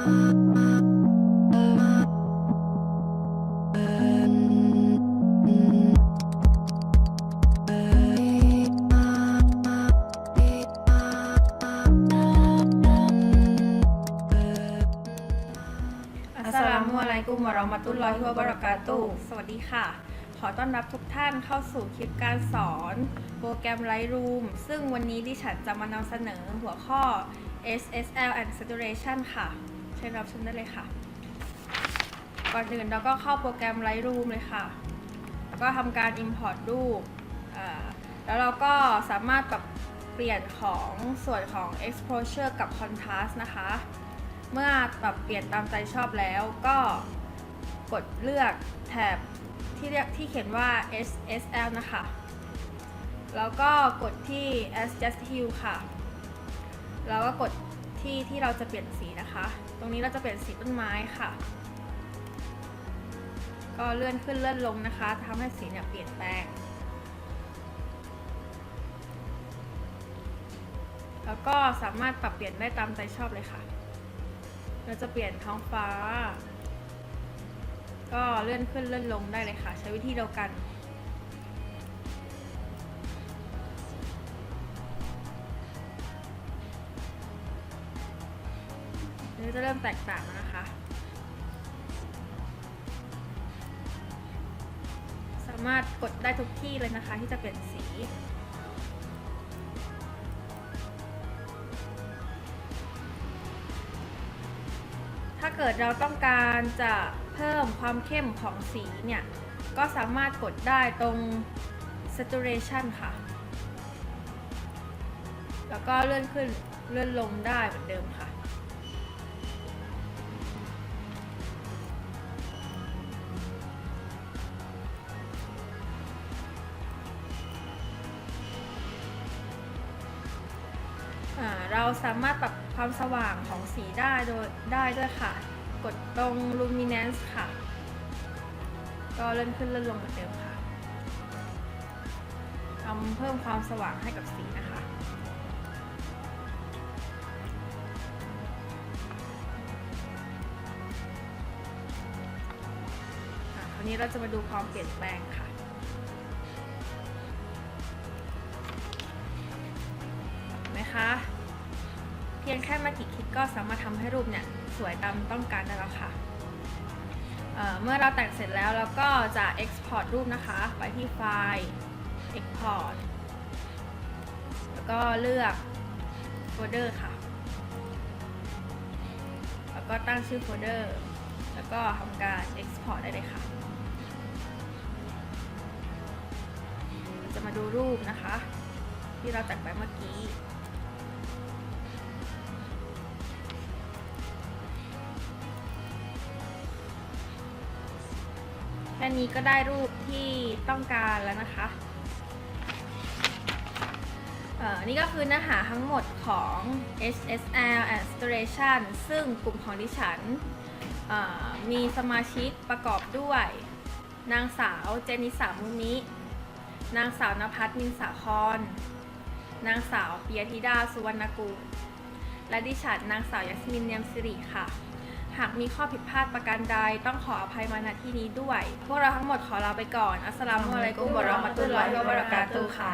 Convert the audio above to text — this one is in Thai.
อัสสลามุอะลัยกุมวะเราะมะตุลลอฮิวะบะเราะกาตุฮ์สวัสดีค่ะ ขอต้อนรับทุกท่านเข้าสู่คลิปการสอนโปรแกรม Lightroom ซึ่งวันนี้ดิฉันจะมานำเสนอหัวข้อ SSL and Saturation ค่ะ เชิญรับชมได้เลยค่ะ ก่อนอื่นเราก็เข้าโปรแกรม Lightroom เลยค่ะ แล้วก็ทำการ Import รูป แล้วเราก็สามารถปรับเปลี่ยนของส่วนของ Exposure กับ Contrast นะคะ เมื่อปรับเปลี่ยนตามใจชอบแล้วก็กดเลือกแถบที่เรียกที่เขียนว่า SSL นะคะ แล้วก็กดที่ Adjust Hue ค่ะ แล้วก็กด ที่ที่เราจะเปลี่ยนสีนะคะ ตรงนี้เราจะเปลี่ยนสีต้นไม้ค่ะ ก็เลื่อนขึ้นเลื่อนลงนะคะทำให้สีเนี่ยเปลี่ยนแปลง แล้วก็สามารถปรับเปลี่ยนได้ตามใจชอบเลยค่ะ เราจะเปลี่ยนท้องฟ้า ก็เลื่อนขึ้นเลื่อนลงได้เลยค่ะ ใช้วิธีเดียวกัน จะเริ่มแตกต่างแล้วนะคะสามารถกดได้ทุกที่เลยนะคะที่จะเปลี่ยนสีถ้าเกิดเราต้องการจะเพิ่มความเข้มของสีเนี่ย ก็สามารถกดได้ตรง saturation ค่ะ แล้วก็เลื่อนขึ้นเลื่อนลงได้เหมือนเดิมค่ะ เราสามารถปรับความสว่างของสีได้โดยได้ด้วยค่ะ กดตรง luminance ค่ะ ก็เลื่อนขึ้นเลื่อนลงเหมือนเดิมค่ะทำเพิ่มความสว่างให้กับสีนะคะอะคราวนี้เราจะมาดูความเปลี่ยนแปลงค่ะ พียงแค่ม่กี่คลิกก็สามารถทำให้รูปเนี่ยสวยตามต้องการได้แล้วค่ะเเมื่อเราแต่งเสร็จแล้วเราก็จะ export รูปนะคะ ไปที่ไฟล์ export แล้วก็เลือกโฟลเดอร์ค่ะ แล้วก็ตั้งชื่อโฟลเดอร์ แล้วก็ทำการ export ได้เลยค่ะ จะมาดูรูปนะคะ ที่เราแต่งไปเมื่อกี้ แค่นี้ก็ได้รูปที่ต้องการแล้วนะคะเอ่อนี่ก็คือเนื้อหาทั้งหมดของ HSL and Storation ซึ่งกลุ่มของดิฉันมีสมาชิกประกอบด้วย นางสาวเจนิสามุนิ นางสาวนภัสมินสาครนนางสาวเปิยธิดาสุวรรณกูลและดิฉันนางสาวยัสมินเนียมสิริค่ะ หากมีข้อผิดพลาดประการใด ต้องขออภัยมาณที่นี้ด้วย พวกเราทั้งหมดขอลาไปก่อน อัสสลามุอะลัยกุมวะเราะห์มะตุลลอฮิวะบะเราะกาตุฮ์ค่ะ